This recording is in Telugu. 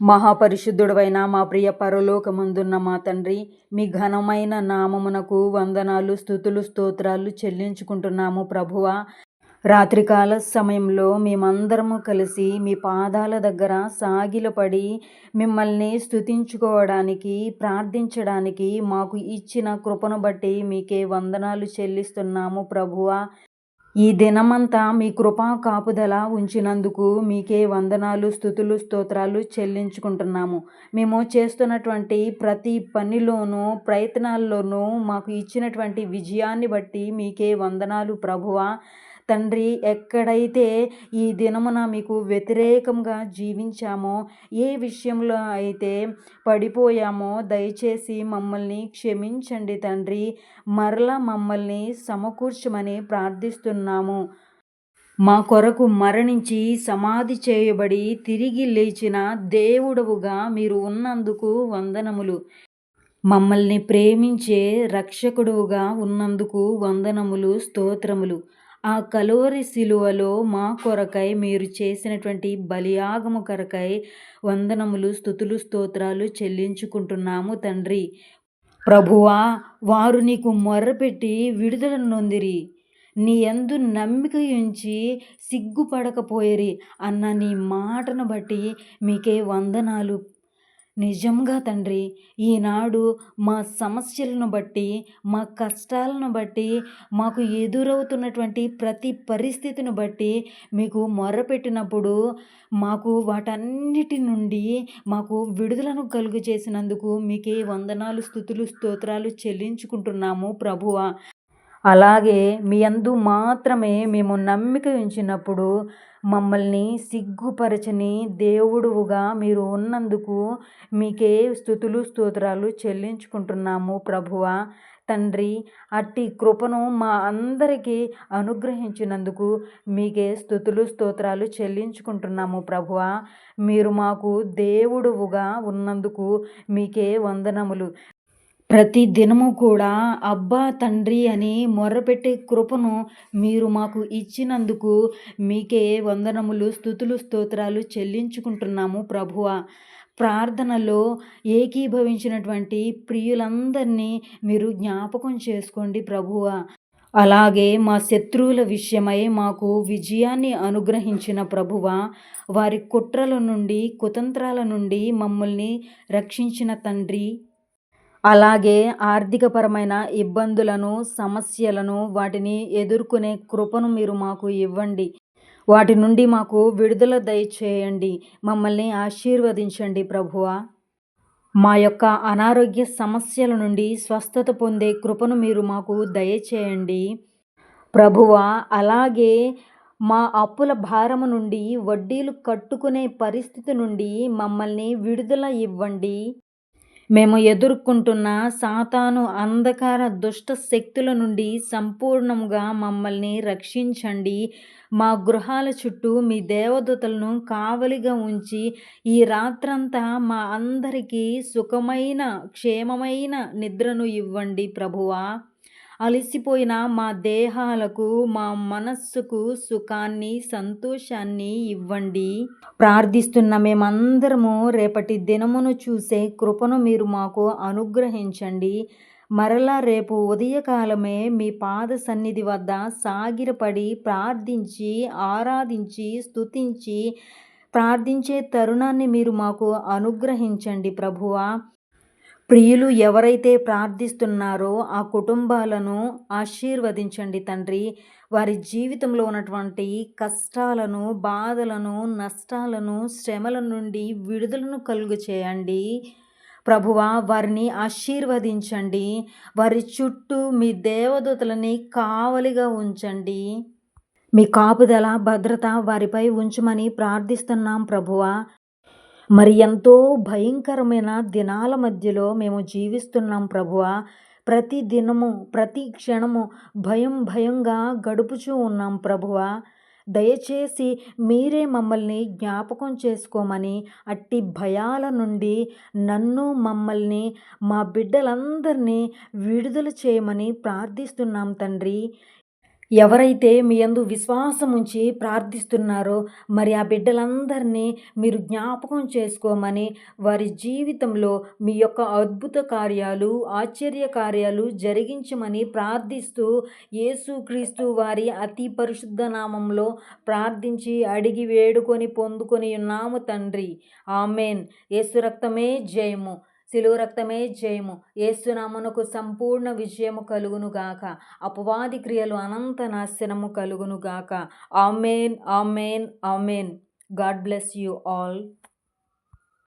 మహాపరిశుద్ధుడవైన మా ప్రియ పరలోకమందున్న మా తండ్రి మీ ఘనమైన నామమునకు వందనాలు స్థుతులు స్తోత్రాలు చెల్లించుకుంటున్నాము ప్రభువా. రాత్రికాల సమయంలో మేమందరము కలిసి మీ పాదాల దగ్గర సాగిలపడి మిమ్మల్ని స్తుతించుకోవడానికి ప్రార్థించడానికి మాకు ఇచ్చిన కృపను బట్టి మీకే వందనాలు చెల్లిస్తున్నాము ప్రభువా. ఈ దినమంతా మీ కృపా కాపుదల ఉంచినందుకు మీకే వందనాలు స్థుతులు స్తోత్రాలు చెల్లించుకుంటున్నాము. మేము చేస్తున్నటువంటి ప్రతి పనిలోనూ ప్రయత్నాల్లోనూ మాకు ఇచ్చినటువంటి విజయాన్ని బట్టి మీకే వందనాలు ప్రభువా. తండ్రి ఎక్కడైతే ఈ దినమున మీకు వ్యతిరేకంగా జీవించామో ఏ విషయంలో అయితే పడిపోయామో దయచేసి మమ్మల్ని క్షమించండి తండ్రి. మరలా మమ్మల్ని సమకూర్చమని ప్రార్థిస్తున్నాము. మా కొరకు మరణించి సమాధి చేయబడి తిరిగి లేచిన దేవుడవుగా మీరు ఉన్నందుకు వందనములు. మమ్మల్ని ప్రేమించే రక్షకుడుగా ఉన్నందుకు వందనములు స్తోత్రములు. ఆ కలోరి శిలువలో మా కొరకై మీరు చేసినటువంటి బలియాగము కొరకై వందనములు స్థుతులు స్తోత్రాలు చెల్లించుకుంటున్నాము తండ్రి. ప్రభువా వారు నీకు మొర్రపెట్టి విడుదల నొందిరి. నీ ఎందు నమ్మిక ఉంచి సిగ్గుపడకపోయేరి అన్న నీ మాటను బట్టి మీకే వందనాలు నిజంగా తండ్రి ఈనాడు మా సమస్యలను బట్టి మా కష్టాలను బట్టి మాకు ఎదురవుతున్నటువంటి ప్రతి పరిస్థితిని బట్టి మీకు మొర్రపెట్టినప్పుడు మాకు వాటన్నిటి నుండి మాకు విడుదలను కలుగు చేసినందుకు మీకే వందనాలు స్థుతులు స్తోత్రాలు చెల్లించుకుంటున్నాము ప్రభువ. అలాగే మీ అందు మాత్రమే మేము నమ్మిక ఉంచినప్పుడు మమ్మల్ని సిగ్గుపరచని దేవుడువుగా మీరు ఉన్నందుకు మీకే స్థుతులు స్తోత్రాలు చెల్లించుకుంటున్నాము ప్రభువ. తండ్రి అట్టి కృపను మా అందరికీ అనుగ్రహించినందుకు మీకే స్థుతులు స్తోత్రాలు చెల్లించుకుంటున్నాము ప్రభువ. మీరు మాకు దేవుడువుగా ఉన్నందుకు మీకే వందనములు. ప్రతి దినము కూడా అబ్బా తండ్రి అని మొర్రపెట్టే కృపను మీరు మాకు ఇచ్చినందుకు మీకే వందనములు స్థుతులు స్తోత్రాలు చెల్లించుకుంటున్నాము ప్రభువ. ప్రార్థనలో ఏకీభవించినటువంటి ప్రియులందరినీ మీరు జ్ఞాపకం చేసుకోండి ప్రభువ. అలాగే మా శత్రువుల విషయమై మాకు విజయాన్ని అనుగ్రహించిన ప్రభువ వారి కుట్రల నుండి కుతంత్రాల నుండి మమ్మల్ని రక్షించిన తండ్రి అలాగే ఆర్థికపరమైన ఇబ్బందులను సమస్యలను వాటిని ఎదుర్కొనే కృపను మీరు మాకు ఇవ్వండి. వాటి నుండి మాకు విడుదల దయచేయండి. మమ్మల్ని ఆశీర్వదించండి ప్రభువ. మా యొక్క అనారోగ్య సమస్యల నుండి స్వస్థత పొందే కృపను మీరు మాకు దయచేయండి. ప్రభువ అలాగే మా అప్పుల భారము నుండి వడ్డీలు కట్టుకునే పరిస్థితి నుండి మమ్మల్ని విడుదల ఇవ్వండి. మేము ఎదుర్కొంటున్న సాతాను అంధకార దుష్ట శక్తుల నుండి సంపూర్ణంగా మమ్మల్ని రక్షించండి. మా గృహాల చుట్టూ మీ దేవదూతలను కావలిగా ఉంచి ఈ రాత్రంతా మా అందరికీ సుఖమైన క్షేమమైన నిద్రను ఇవ్వండి ప్రభువా. అలసిపోయిన మా దేహాలకు మా మనస్సుకు సుఖాన్ని సంతోషాన్ని ఇవ్వండి. ప్రార్థిస్తున్న మేమందరము రేపటి దినమును చూసే కృపను మీరు మాకు అనుగ్రహించండి. మరలా రేపు ఉదయకాలమే మీ పాద సన్నిధి వద్ద సాగిరపడి ప్రార్థించి ఆరాధించి స్తుతించి ప్రార్థించే తరుణాన్ని మీరు మాకు అనుగ్రహించండి ప్రభువా. ప్రియులు ఎవరైతే ప్రార్థిస్తున్నారో ఆ కుటుంబాలను ఆశీర్వదించండి తండ్రి. వారి జీవితంలో ఉన్నటువంటి కష్టాలను బాధలను నష్టాలను శ్రమల నుండి విడుదలను కలుగు చేయండి. ప్రభువ వారిని ఆశీర్వదించండి. వారి చుట్టూ మీ దేవదూతలని కావలిగా ఉంచండి. మీ కాపుదల భద్రత వారిపై ఉంచమని ప్రార్థిస్తున్నాం ప్రభువా. మరి ఎంతో భయంకరమైన దినాల మధ్యలో మేము జీవిస్తున్నాం ప్రభువ. ప్రతి దినము ప్రతి క్షణము భయం భయంగా గడుపుచూ ఉన్నాం ప్రభువ. దయచేసి మీరే మమ్మల్ని జ్ఞాపకం చేసుకోమని అట్టి భయాల నుండి నన్ను మమ్మల్ని మా బిడ్డలందరినీ విడుదల చేయమని ప్రార్థిస్తున్నాం తండ్రి. ఎవరైతే మీ అందు విశ్వాసం ఉంచి ప్రార్థిస్తున్నారో మరి ఆ బిడ్డలందరినీ మీరు జ్ఞాపకం చేసుకోమని వారి జీవితంలో మీ యొక్క అద్భుత కార్యాలు ఆశ్చర్య కార్యాలు జరిగించమని ప్రార్థిస్తూ యేసుక్రీస్తు వారి అతి పరిశుద్ధ నామంలో ప్రార్థించి అడిగి వేడుకొని పొందుకొని ఉన్నాము తండ్రి. ఆమెన్. యేసు రక్తమే జయము. శిలువ రక్తమే జయము. ఏసునామనకు సంపూర్ణ విజయము కలుగును గాక. అపవాది క్రియలు అనంత నాశనము కలుగును గాక. Amen amen amen. God bless you all.